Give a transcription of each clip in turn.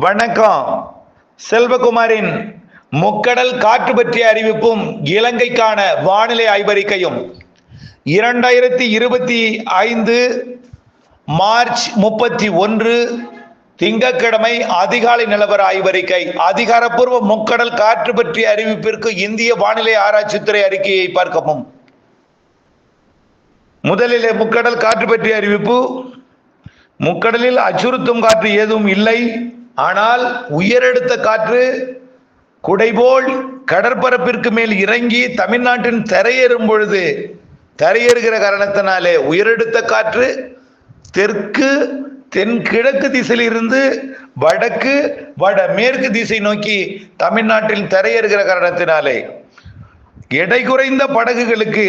வணக்கம். செல்வகுமாரின் முக்கடல் காற்று பற்றிய அறிவிப்பும் இலங்கைக்கான வானிலை ஆய்வறிக்கையும். இரண்டாயிரத்தி இருபத்தி ஐந்து மார்ச் முப்பத்தி ஒன்று திங்கட்கிழமை அதிகாலை நிலவர ஆய்வறிக்கை. அதிகாரப்பூர்வ முக்கடல் காற்று பற்றிய அறிவிப்பிற்கு இந்திய வானிலை ஆராய்ச்சித்துறை அறிக்கையை பார்க்கவும். முதலிலே முக்கடல் காற்று பற்றிய அறிவிப்பு. முக்கடலில் அச்சுறுத்தும் காற்று ஏதும் இல்லை. ஆனால் உயரெடுத்த காற்று குடைபோல் கடற்பரப்பிற்கு மேல் இறங்கி தமிழ்நாட்டின் தரையேறும் பொழுது தரையேறுகிற காரணத்தினாலே உயரெடுத்த காற்று தெற்கு தென்கிழக்கு திசையிலிருந்து வடக்கு வட மேற்கு திசை நோக்கி தமிழ்நாட்டில் தரையேறுகிற காரணத்தினாலே எடை குறைந்த படகுகளுக்கு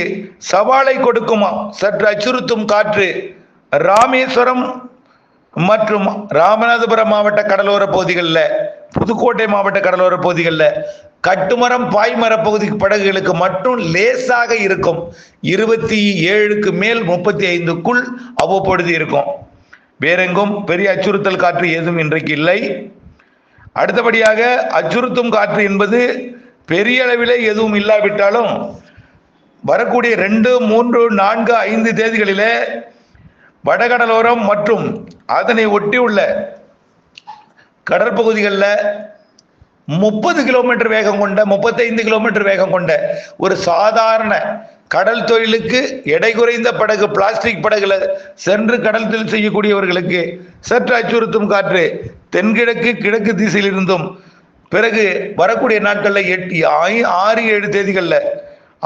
சவாலை கொடுக்கும் சற்று அச்சுறுத்தும் காற்று ராமேஸ்வரம் மற்றும் ராமநாதபுரம் மாவட்ட கடலோர பகுதிகளில் புதுக்கோட்டை மாவட்ட கடலோர பகுதிகளில் கட்டுமரம் பாய்மர பகுதி படகுகளுக்கு மட்டும் லேசாக இருக்கும். இருபத்தி ஏழுக்கு மேல் முப்பத்தி ஐந்துக்குள் அவ்வப்பொழுது இருக்கும். வேறெங்கும் பெரிய அச்சுறுத்தல் காற்று ஏதும் இன்றைக்கு இல்லை. அடுத்தபடியாக அச்சுறுத்தும் காற்று என்பது பெரிய அளவில் எதுவும் இல்லாவிட்டாலும் வரக்கூடிய ரெண்டு மூன்று நான்கு ஐந்து தேதிகளிலே வடகடலோரம் மற்றும் அதனை ஒட்டியுள்ள கடற்பகுதிகளில் முப்பது கிலோமீட்டர் வேகம் கொண்ட முப்பத்தைந்து கிலோமீட்டர் வேகம் கொண்ட ஒரு சாதாரண கடல் தொழிலுக்கு எடை குறைந்த படகு பிளாஸ்டிக் படகுல சென்று கடல் தொழில் செய்யக்கூடியவர்களுக்கு சற்று அச்சுறுத்தும் காற்று தென்கிழக்கு கிழக்கு திசையிலிருந்தும் பிறகு வரக்கூடிய நாட்களில் எட்டு ஆறு ஏழு தேதிகளில்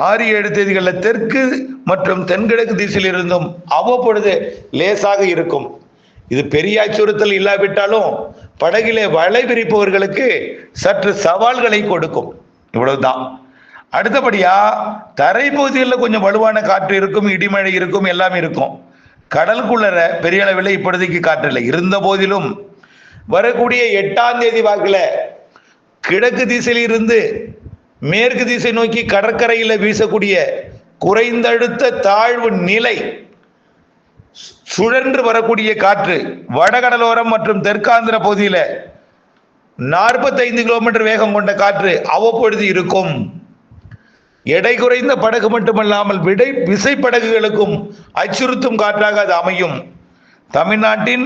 ஆறு ஏழு தேதிகளில் தெற்கு மற்றும் தென்கிழக்கு திசையில் இருந்தும் அவ்வப்பொழுது லேசாக இருக்கும். இது பெரிய அச்சுறுத்தல் இல்லாவிட்டாலும் படகிலே வலை விரிப்பவர்களுக்கு சற்று சவால்களை கொடுக்கும். இவ்வளவுதான். அடுத்தபடியா தரைப்பகுதிகளில் கொஞ்சம் வலுவான காற்று இருக்கும் இடிமழை இருக்கும் எல்லாம் இருக்கும். கடலுக்குள்ளற பெரிய அளவில் இப்பொழுதைக்கு காற்று இல்லை. இருந்த போதிலும் வரக்கூடிய எட்டாம் தேதி வாக்கில் கிழக்கு திசையில் இருந்து மேற்கு திசை நோக்கி கடற்கரையில் வீசக்கூடிய குறைந்தழுத்த தாழ்வு நிலை சுழன்று வரக்கூடிய காற்று வடகடலோரம் மற்றும் தெற்காந்திர பகுதியில் நாற்பத்தைந்து கிலோமீட்டர் வேகம் கொண்ட காற்று அவ்வப்பொழுது இருக்கும். எடை குறைந்த படகு மட்டுமல்லாமல் விடை விசை படகுகளுக்கும் அச்சுறுத்தும் காற்றாக அது அமையும். தமிழ்நாட்டின்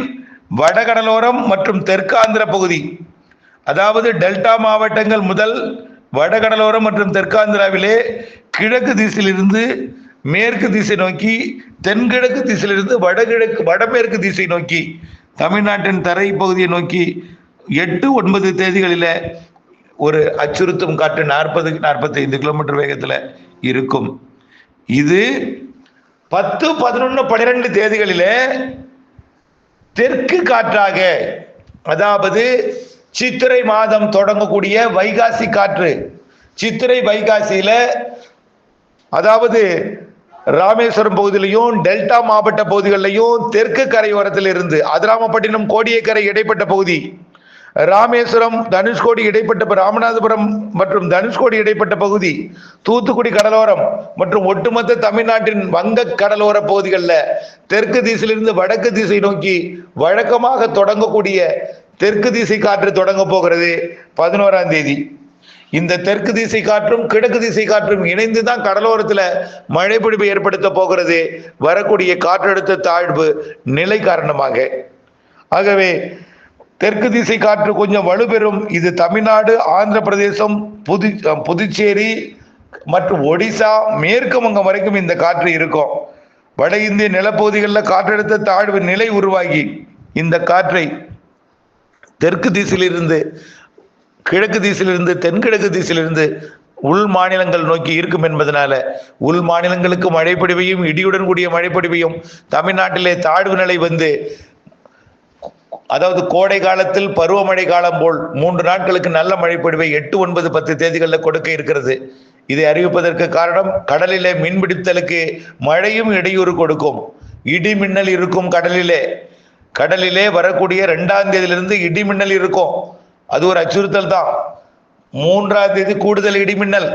வடகடலோரம் மற்றும் தெற்காந்திர பகுதி அதாவது டெல்டா மாவட்டங்கள் முதல் வடகடலோரம் மற்றும் தெற்காந்திராவிலே கிழக்கு திசையிலிருந்து மேற்கு திசை நோக்கி தென்கிழக்கு திசையிலிருந்து வடகிழக்கு வடமேற்கு திசை நோக்கி தமிழ்நாட்டின் தரை பகுதியை நோக்கி எட்டு ஒன்பது தேதிகளில் ஒரு அச்சுறுத்தும் காற்று நாற்பது நாற்பத்தைந்து கிலோமீட்டர் வேகத்தில் இருக்கும். இது பத்து பதினொன்று பன்னிரெண்டு தேதிகளில் தெற்கு காற்றாக அதாவது சித்திரை மாதம் தொடங்கக்கூடிய வைகாசி காற்று. சித்திரை வைகாசியில அதாவது ராமேஸ்வரம் பகுதியிலையும் டெல்டா மாவட்ட பகுதிகளிலையும் தெற்கு கரையோரத்தில் இருந்து அதிராமப்பட்டினம் கோடியக்கரை இடைப்பட்ட பகுதி ராமேஸ்வரம் தனுஷ்கோடி இடைப்பட்ட ராமநாதபுரம் மற்றும் தனுஷ்கோடி இடைப்பட்ட பகுதி தூத்துக்குடி கடலோரம் மற்றும் ஒட்டுமொத்த தமிழ்நாட்டின் வங்க கடலோர பகுதிகளில் தெற்கு திசையிலிருந்து வடக்கு திசை நோக்கி வழக்கமாக தொடங்கக்கூடிய தெற்கு திசை காற்று தொடங்க போகிறது பதினோராம் தேதி. இந்த தெற்கு திசை காற்றும் கிழக்கு திசை காற்றும் இணைந்து தான் கடலோரத்தில் மழைப்பிடிப்பு ஏற்படுத்த போகிறது. வரக்கூடிய காற்றழுத்த தாழ்வு நிலை காரணமாக. ஆகவே தெற்கு திசை காற்று கொஞ்சம் வலுப்பெறும். இது தமிழ்நாடு ஆந்திர பிரதேசம் புது புதுச்சேரி மற்றும் ஒடிசா மேற்கு வங்கம் வரைக்கும் இந்த காற்று இருக்கும். வட இந்திய நிலப்பகுதிகளில் காற்றழுத்த தாழ்வு நிலை உருவாகி இந்த காற்றை தெற்கு திசையிலிருந்து கிழக்கு திசையிலிருந்து தென்கிழக்கு திசையிலிருந்து உள் மாநிலங்கள் நோக்கி இருக்கும் என்பதனால உள் மாநிலங்களுக்கு மழைப்பொடிவையும் இடியுடன் கூடிய மழைப்பொடிவையும் தமிழ்நாட்டிலே தாழ்வு நிலை வந்து அதாவது கோடை காலத்தில் பருவமழை காலம் போல் மூன்று நாட்களுக்கு நல்ல மழைப்பொடிவை எட்டு ஒன்பது பத்து தேதிகளில் கொடுக்க இருக்கிறது. இதை அறிவிப்பதற்கு காரணம் கடலிலே மீன்பிடித்தலுக்கு மழையும் இடையூறு கொடுக்கும். இடி மின்னல் இருக்கும் கடலிலே கடலிலே வரக்கூடிய ரெண்டாம் தேதியிலிருந்து இடிமின்னல் இருக்கும். அது ஒரு அச்சுறுத்தல் தான். மூன்றாம் தேதி கூடுதல் இடிமின்னல்.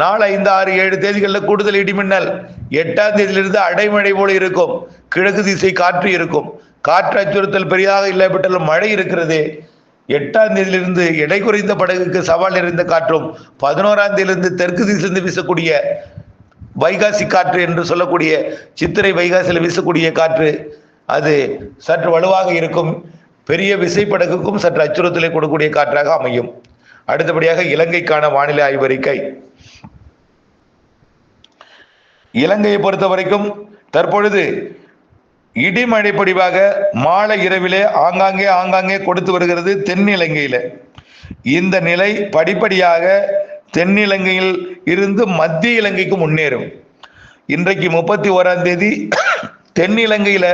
நாலு ஐந்து ஆறு ஏழு தேதிகளில் கூடுதல் இடிமின்னல். எட்டாம் தேதியிலிருந்து அடைமழை போல இருக்கும். கிழக்கு திசை காற்று இருக்கும். காற்று அச்சுறுத்தல் பெரிதாக இல்லாவிட்டாலும் மழை இருக்கிறது. எட்டாம் தேதியிலிருந்து எடை குறைந்த படகுக்கு சவால் நிறைந்த காற்றும் பதினோராம் தேதியிலிருந்து தெற்கு திசையிலிருந்து வீசக்கூடிய வைகாசி காற்று என்று சொல்லக்கூடிய சித்திரை வைகாசியில் வீசக்கூடிய காற்று அது சற்று வலுவாக இருக்கும். பெரிய விசைப்படகுக்கும் சற்று அச்சுறுத்தலை கொடுக்கக்கூடிய காற்றாக அமையும். அடுத்தபடியாக இலங்கைக்கான வானிலை ஆய்வறிக்கை. இலங்கையை பொறுத்த வரைக்கும் தற்பொழுது இடிமழை பொடிவாக மாலை இரவிலே ஆங்காங்கே ஆங்காங்கே கொடுத்து வருகிறது தென்னிலங்கையில். இந்த நிலை படிப்படியாக தென்னிலங்கையில் இருந்து மத்திய இலங்கைக்கு முன்னேறும். இன்றைக்கு முப்பத்தி ஓராம் தேதி தென்னிலங்கையில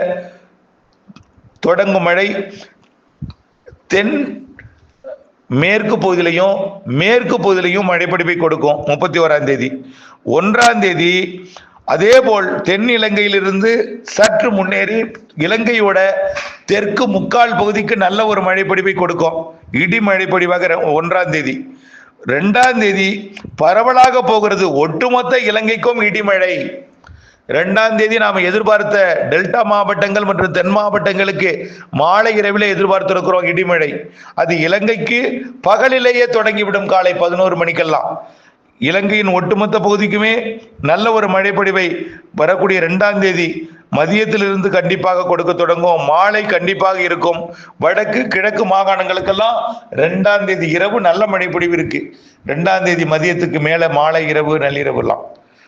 தொடங்கும் மழை தென் மேற்கு பகுதியிலையும் மேற்கு பகுதியிலையும் மழைப்பிடிப்பை கொடுக்கும் முப்பத்தி ஓராம் தேதி. ஒன்றாம் தேதி அதேபோல் தென் இலங்கையிலிருந்து சற்று முன்னேறி இலங்கையோட தெற்கு முக்கால் பகுதிக்கு நல்ல ஒரு மழைப்பிடிப்பை கொடுக்கும். இடி மழைப்பொழிவாக ஒன்றாம் தேதி. ரெண்டாம் தேதி பரவலாக போகிறது ஒட்டுமொத்த இலங்கைக்கும் இடிமழை இரண்டாம் தேதி நாம் எதிர்பார்த்த டெல்டா மாவட்டங்கள் மற்றும் தென் மாவட்டங்களுக்கு மாலை இரவிலே எதிர்பார்த்திருக்கிறோம் இடிமழை. அது இலங்கைக்கு பகலிலேயே தொடங்கிவிடும் காலை பதினோரு மணிக்கெல்லாம். இலங்கையின் ஒட்டுமொத்த பகுதிக்குமே நல்ல ஒரு மழைப்பொழிவை வரக்கூடிய இரண்டாம் தேதி மதியத்திலிருந்து கண்டிப்பாக கொடுக்க தொடங்கும் மாலை கண்டிப்பாக இருக்கும். வடக்கு கிழக்கு மாகாணங்களுக்கெல்லாம் ரெண்டாம் தேதி இரவு நல்ல மழைப்பொழிவு இருக்கு. ரெண்டாம் தேதி மதியத்துக்கு மேலே மாலை இரவு நள்ளிரவுலாம்.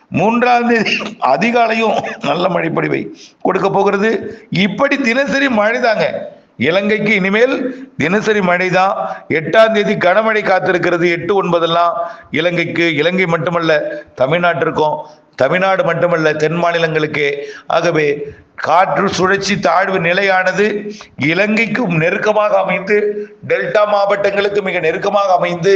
மூன்றாம் தேதி அதிகாலையும் நல்ல மழைப்பொழிவை கொடுக்க போகிறது. இப்படி தினசரி மழைதாங்க இலங்கைக்கு இனிமேல் தினசரி மழைதான் எட்டாம் தேதி கனமழை காத்திருக்கிறது. எட்டு ஒன்பதெல்லாம் இலங்கைக்கு இலங்கை மட்டுமல்ல தமிழ்நாட்டிற்கும் தமிழ்நாடு மட்டுமல்ல தென் மாநிலங்களுக்கே. ஆகவே காற்று சுழற்சி தாழ்வு நிலையானது இலங்கைக்கும் நெருக்கமாக அமைந்து டெல்டா மாவட்டங்களுக்கு மிக நெருக்கமாக அமைந்து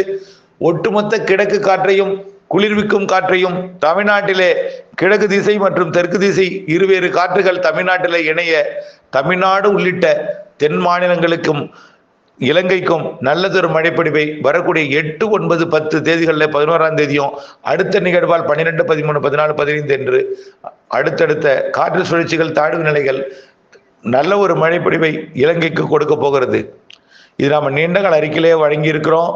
ஒட்டுமொத்த கிழக்கு காற்றையும் குளிர்விக்கும் காற்றையும் தமிழ்நாட்டிலே கிழக்கு திசை மற்றும் தெற்கு திசை இருவேறு காற்றுகள் தமிழ்நாட்டிலே இணைய தமிழ்நாடு உள்ளிட்ட தென் மாநிலங்களுக்கும் இலங்கைக்கும் நல்லதொரு மழைப்பொழிவை வரக்கூடிய எட்டு ஒன்பது பத்து தேதிகளில் பதினோராம் தேதியும் அடுத்த நிகழ்வால் பன்னிரெண்டு பதிமூணு பதினாலு பதினைந்து என்று அடுத்தடுத்த காற்று சுழற்சிகள் தாழ்வு நிலைகள் நல்ல ஒரு மழைப்பொழிவை இலங்கைக்கு கொடுக்க போகிறது. இது நாம் நீண்டகால அறிக்கையிலே வழங்கி இருக்கிறோம்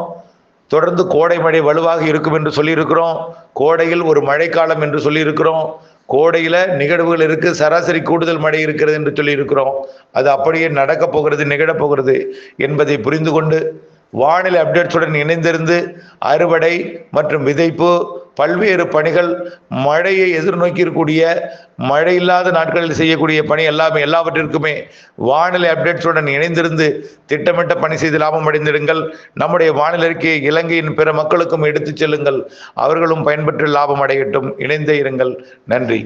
தொடர்ந்து கோடை மழை வலுவாக இருக்கும் என்று சொல்லியிருக்கிறோம். கோடையில் ஒரு மழைக்காலம் என்று சொல்லியிருக்கிறோம். கோடையில் நிகழ்வுகள் இருக்கு சராசரி கூடுதல் மழை இருக்கிறது என்று சொல்லியிருக்கிறோம். அது அப்படியே நடக்கப் போகிறது நிகழப் போகிறது என்பதை புரிந்து கொண்டு வானிலை அப்டேட்ஸுடன் இணைந்திருந்து அறுவடை மற்றும் விதைப்பு பல்வேறு பணிகள் மழையை எதிர்நோக்கி இருக்கக்கூடிய மழை இல்லாத நாட்களில் செய்யக்கூடிய பணி எல்லாமே எல்லாவற்றிற்குமே வானிலை அப்டேட்ஸுடன் இணைந்திருந்து திட்டமிட்ட பணி செய்து லாபம் அடைந்திடுங்கள். நம்முடைய வானிலை அறிக்கையை இலங்கையின் பிற மக்களுக்கும் எடுத்துச் செல்லுங்கள். அவர்களும் பயன்பெற்று லாபம் அடையட்டும். இணைந்தே இருங்கள். நன்றி.